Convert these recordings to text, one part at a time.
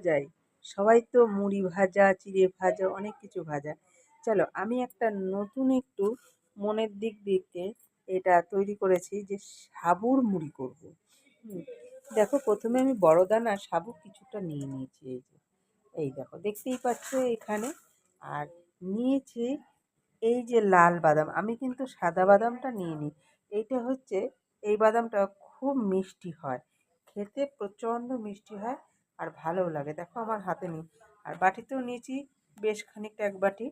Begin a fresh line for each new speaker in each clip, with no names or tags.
যাই। সবাই তো মুড়ি ভাজা, চিড়ে ভাজা, অনেক কিছু ভাজা। চলো, আমি একটা নতুন একটু মনের দিক দিকে এটা তৈরি করেছি যে সাবুর মুড়ি করব। দেখো প্রথমে আমি বড় দানা সাবু কিছুটা নিয়ে নিয়েছি, এই যে। এই দেখো, দেখতেই পাচ্ছ এখানে। আর নিয়েছি এই যে লাল বাদাম, আমি কিন্তু সাদা বাদামটা নিয়ে নিই। এইটা হচ্ছে, এই বাদামটা খুব মিষ্টি হয়। খেতে প্রচণ্ড মিষ্টি হয়। আর ভালোও লাগে। দেখো আমার হাতে নিই। আর বাটিতেও নিয়েছি বেশ খানিকটা এক বাটি।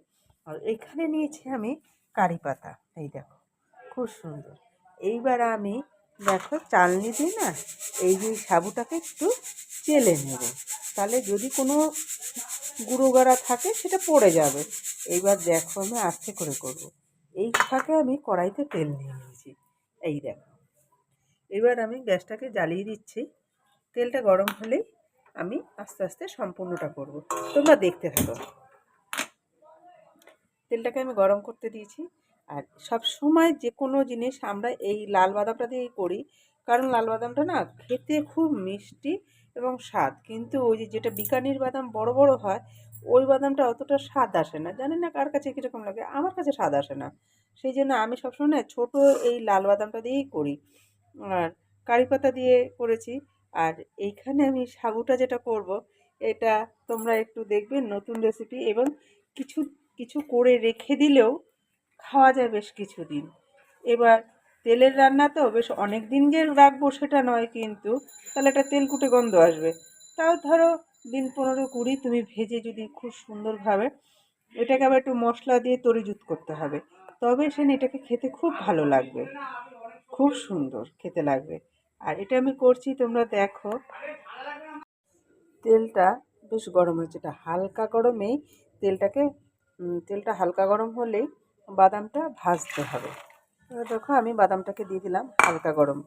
আর এখানে নিয়েছি আমি কারি পাতা। এই দেখো, খুব সুন্দর। এইবার আমি দেখো চালনি দিই না এই যে সাবুটাকে একটু চেলে নেব। তাহলে যদি কোনো গুঁড়ো গাড়া থাকে সেটা পড়ে যাবে। এইবার দেখো আমি আস্তে করে করব। এই ফাঁকে আমি কড়াইতে তেল নিয়ে নিয়েছি। এই দেখো। এবার আমি গ্যাসটাকে জ্বালিয়ে দিচ্ছি। তেলটা গরম হলেই আমি আস্তে আস্তে সম্পূর্ণটা করব। তোমরা দেখতে থাকো। তেলটাকে আমি গরম করতে দিয়েছি। আর সব সময় যে কোনো জিনিস আমরা এই লাল বাদামটা দিয়েই করি। কারণ লাল বাদামটা না খেতে খুব মিষ্টি এবং স্বাদ। কিন্তু ওই যে যেটা বিকানির বাদাম বড় বড় হয়, ওই বাদামটা অতটা স্বাদ আসে না। জানি না কার কাছে কীরকম লাগে, আমার কাছে স্বাদ আসে না। সেই জন্য আমি সবসময় না ছোটো এই লাল বাদামটা দিয়েই করি। আর কারি পাতা দিয়ে করেছি। আর এইখানে আমি সাগুটা যেটা করব, এটা তোমরা একটু দেখবে নতুন রেসিপি এবং কিছু কিছু করে রেখে দিলেও খাওয়া যায় বেশ কিছুদিন। এবার তেলের রান্না তো বেশ অনেক দিন যে রাখব সেটা নয় কিন্তু তাহলে একটা তেল কুটে গন্ধ আসবে। তাও ধরো দিন পনেরো কুড়ি তুমি ভেজে যদি খুব সুন্দরভাবে এটাকে আবার একটু মশলা দিয়ে তরিজুত করতে হবে, তবে সে এটাকে খেতে খুব ভালো লাগবে। খুব সুন্দর খেতে লাগবে। আর এটা আমি করছি, তোমরা দেখো। তেলটা বেশ গরম হয়েছে, এটা হালকা গরমেই তেলটাকে তেলটা হালকা গরম হলেই বাদামটা ভাজতে হবে। দেখো, আমি বাদামটাকে দিয়ে দিলাম হালকা গরম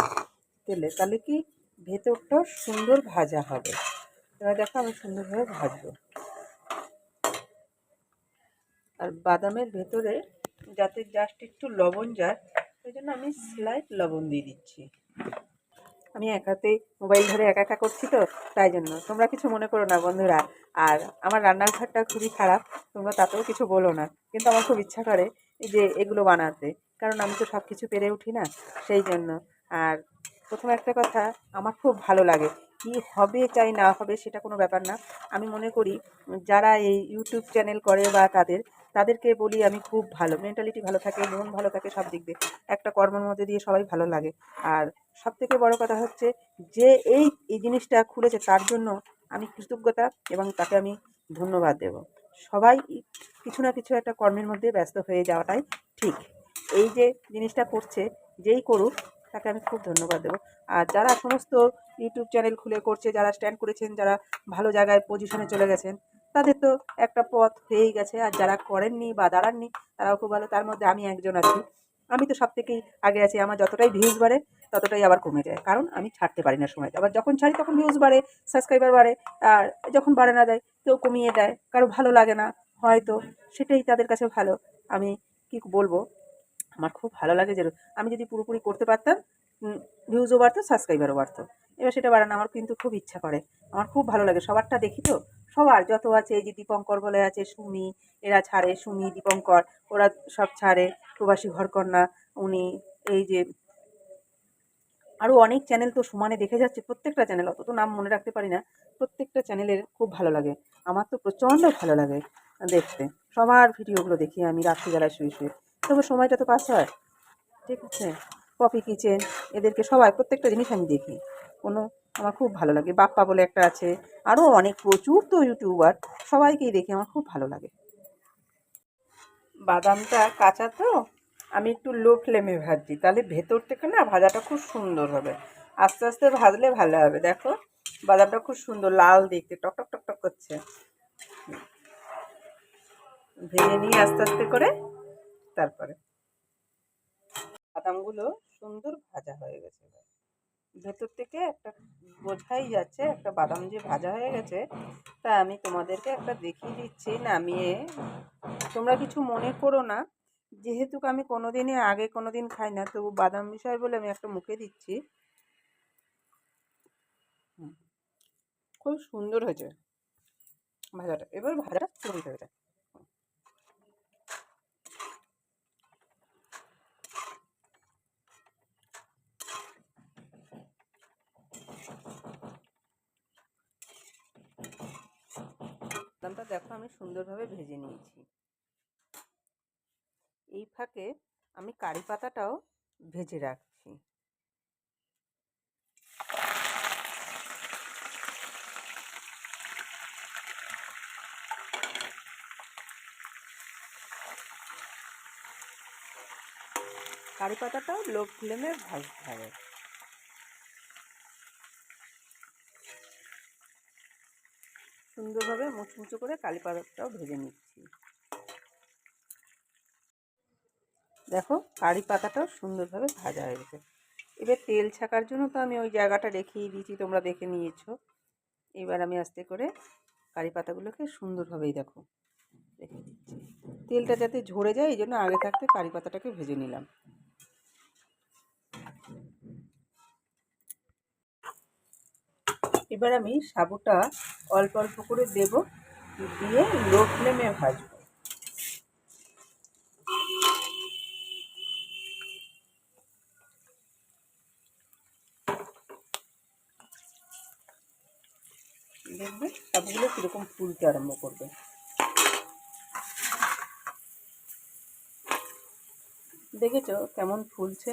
তেলে, তাহলে কি ভেতরটা সুন্দর ভাজা হবে। এবার দেখো, আমি সুন্দরভাবে ভাজবো। আর বাদামের ভেতরে যাতে জাস্ট একটু লবণ যায়, ওই জন্য আমি স্লাইট লবণ দিয়ে দিচ্ছি। আমি একাতেই মোবাইল ধরে একা একা করছি তো, তাই জন্য। তোমরা কিছু মনে করো না বন্ধুরা। আর আমার রান্নার ঘরটা খুবই খারাপ, তোমরা তাতেও কিছু বলো না। কিন্তু আমার খুব ইচ্ছা করে যে এগুলো বানাতে। কারণ আমি তো সব কিছু পেরে উঠি না, সেই জন্য। আর প্রথম একটা কথা, আমার খুব ভালো লাগে। কি হবে চাই না হবে সেটা কোনো ব্যাপার না। আমি মনে করি যারা এই ইউটিউব চ্যানেল করে বা তাদের, তাদেরকে বলি আমি খুব ভালো। মেন্টালিটি ভালো থাকে, মন ভালো থাকে, সব দিক দিয়ে। একটা কর্মের মধ্যে দিয়ে সবাই ভালো লাগে। আর সব থেকে বড় কথা হচ্ছে যে এই এই জিনিসটা খুলেছে তার জন্য আমি কৃতজ্ঞতা এবং তাকে আমি ধন্যবাদ দেব। সবাই কিছু না কিছু একটা কর্মের মধ্যে ব্যস্ত হয়ে যাওয়াটাই ঠিক। এই যে জিনিসটা করছে, যেই করুক তাকে আমি খুব ধন্যবাদ দেবো। আর যারা সমস্ত ইউটিউব চ্যানেল খুলে করছে, যারা স্ট্যান্ড করেছেন, যারা ভালো জায়গায় পজিশনে চলে গেছেন, তাদের তো একটা পথ হয়েই গেছে। আর যারা করেননি বা দাঁড়াননি, তারাও খুব ভালো। তার মধ্যে আমি একজন আছি। আমি তো সব থেকেই আগে আছি। আমার যতটাই ভিউজ বাড়ে, ততটাই আবার কমে যায়। কারণ আমি ছাড়তে পারি না সময়। আবার যখন ছাড়ি, তখন ভিউজ বাড়ে সাবস্ক্রাইবার বাড়ে। আর যখন বাড়ে না দেয় কেউ কমিয়ে দেয়। কারও ভালো লাগে না, হয়তো সেটাই তাদের কাছে ভালো। আমি কি বলব? আমার খুব ভালো লাগে যে আমি যদি পুরোপুরি করতে পারতাম ভিউজও বাড়তো সাবস্ক্রাইবারও বাড়তো। এবার সেটা বাড়ানো আমার কিন্তু খুব ইচ্ছা করে। আমার খুব ভালো লাগে। সবারটা দেখি তো? সবার যত আছে, এই যে দীপঙ্কর বলে আছে, সুমি, এরা ছাড়ে, সুমি, দীপঙ্কর, ওরা সব ছাড়ে, প্রবাসী ঘরকন্যা, উনি, এই যে আরও অনেক চ্যানেল তো সমানে দেখে যাচ্ছে, প্রত্যেকটা চ্যানেল অত তো নাম মনে রাখতে পারি না, প্রত্যেকটা চ্যানেলের খুব ভালো লাগে। আমার তো প্রচণ্ড ভালো লাগে দেখতে। সবার ভিডিওগুলো দেখি আমি, রাত্রিবেলায় শুয়ে শুয়ে। তবে সময়টা তো পাস হয়। ঠিক আছে? কফি কিচেন এদেরকে সবাই, প্রত্যেকটা জিনিস আমি দেখি। কোনো আমার খুব ভালো লাগে। বাপ্পা বলে একটা আছে আরও অনেক প্রচুর তো ইউটিউবার সবাইকেই দেখি আমার খুব ভালো লাগে। বাদামটা কাঁচা তো, আমি একটু লো ফ্লেমে ভাজছি। তাহলে ভেতর থেকে না ভাজাটা খুব সুন্দর হবে। আস্তে আস্তে ভাজলে ভালো হবে। দেখো, বাদামটা খুব সুন্দর, লাল দেখতে, টক টক টক টক করছে। ভেজে নিয়ে আস্তে আস্তে করে তারপরে। বাদামগুলো সুন্দর ভাজা হয়ে গেছে ভেতর থেকে একটা বোঝাই যাচ্ছে, একটা বাদাম যে ভাজা হয়ে গেছে, তা আমি তোমাদেরকে একটা দেখিয়ে দিচ্ছি নামিয়ে। তোমরা কিছু মনে করো না, যেহেতু আমি কোনো দিনই আগে কোনো দিন খাই না, তবু বাদাম বিষয় বলে আমি একটা মুখে দিচ্ছি। খুব সুন্দর হয়েছে ভাজাটা। এবার ভাজাটা ছেড়ে দিতে হবে দেখো আমি সুন্দরভাবে ভেজে নিয়েছি। এই ফাঁকে আমি কারি পাতাটাও ভেজে রাখছি। কারি পাতাটাও লো ফ্লেমে ভাজতে হবে। সুন্দরভাবে মুচমুচো করে কালি ভেজে নিচ্ছি। দেখো, কারি পাতাটাও সুন্দরভাবে ভাজা হয়ে গেছে। এবার তেল ছাকার জন্য তো আমি ওই জায়গাটা রেখেই দিয়েছি, তোমরা দেখে নিয়েছো। এবার আমি আস্তে করে কারি পাতাগুলোকে সুন্দরভাবেই দেখো, রেখে দিচ্ছি। তেলটা যাতে ঝরে যায়, এই জন্য আগে থাকতে কারি পাতাটাকে ভেজে নিলাম। এবার আমি সাবুটা অল্প অল্প করে দেব দিয়ে লো ফ্লেমে ভাজবো। দেখবে সবগুলো কীরকম ফুলতে আরম্ভ করবে। দেখেছ কেমন ফুলছে?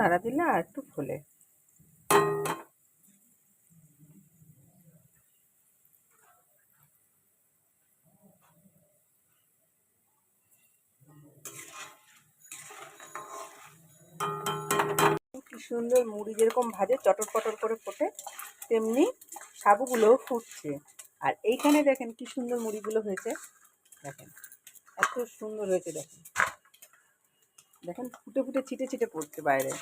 নাড়া দিলে আর একটু ফোলে। কি সুন্দর মুড়ি যেরকম ভাজে, চটর পটর করে ফোটে, তেমনি সাবুগুলোও ফুটছে। আর এইখানে দেখেন কি সুন্দর মুড়িগুলো হয়েছে। দেখেন, এত সুন্দর হয়েছে দেখেন। দেখেন, ফুটে ফুটে ছিটে ছিটে পড়ছে বাইরে।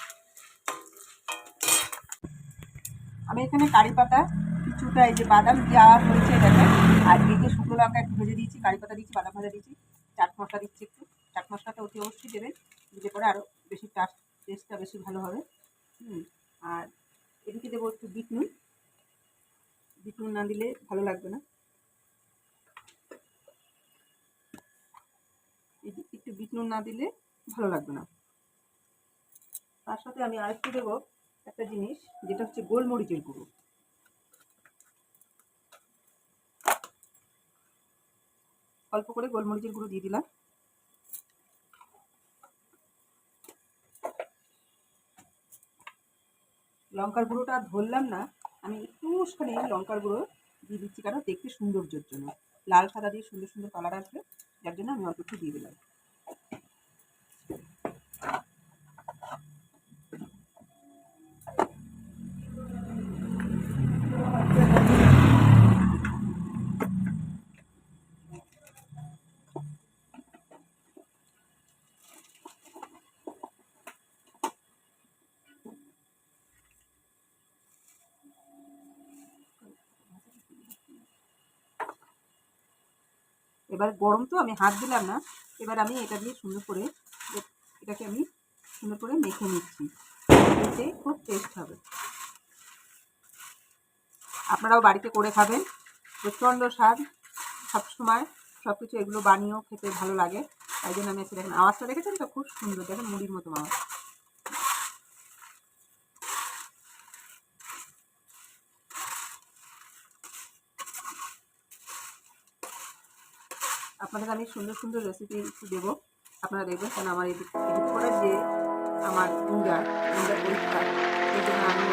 আমি এখানে কারি পাতা, কিছুটা এই যে বাদাম দেওয়া হয়েছে দেখেন। আর যে শুকনো লঙ্কা একটু ভেজে দিয়েছি, কারি পাতা দিয়েছি, বাদাম ভাজা দিয়েছি, চাট মশলা দিচ্ছি একটু। চাট মশলাটা অতি অবশ্যই দেবেন, দিলে পরে আরও বেশি টাস্ট টেস্টটা বেশি ভালো হবে। হুম, আর এদিকে দেবো একটু বিট নুন। বিট নুন না দিলে ভালো লাগবে না। একটু বিট নুন না দিলে ভালো লাগবে না। তার সাথে আমি আরেকটু দেবো একটা জিনিস, যেটা হচ্ছে গোলমরিচের গুঁড়ো। অল্প করে গোলমরিচের গুঁড়ো দিয়ে দিলাম। লঙ্কার গুঁড়োটা ধরলাম না, আমি একটুখানি লঙ্কার গুঁড়ো দিয়ে দিচ্ছি, কারণ দেখতে সৌন্দর্যের জন্য। লাল সাদা দিয়ে সুন্দর সুন্দর কালার আসবে, যার জন্য আমি অল্প একটু দিয়ে দিলাম। এবার গরম তো, আমি হাত দিলাম না। এবার আমি এটা দিয়ে সুন্দর করে এটাকে আমি সুন্দর করে মেখে নিচ্ছি। এতে খুব টেস্ট হবে। আপনারাও বাড়িতে করে খাবেন। প্রচণ্ড স্বাদ। সবসময় সব কিছু এগুলো বানিয়েও খেতে ভালো লাগে। তাই জন্য আমি আজকে দেখেন আওয়াজটা দেখেছেন তো? খুব সুন্দর। দেখেন মুড়ির মতো আওয়াজ। আপনাদের আমি সুন্দর সুন্দর রেসিপি একটু দেবো। আপনারা দেখবেন কারণ আমার এডিট এডিট করার যে আমার গুঞ্জা গুঞ্জার পরীক্ষা এই জন্য আমি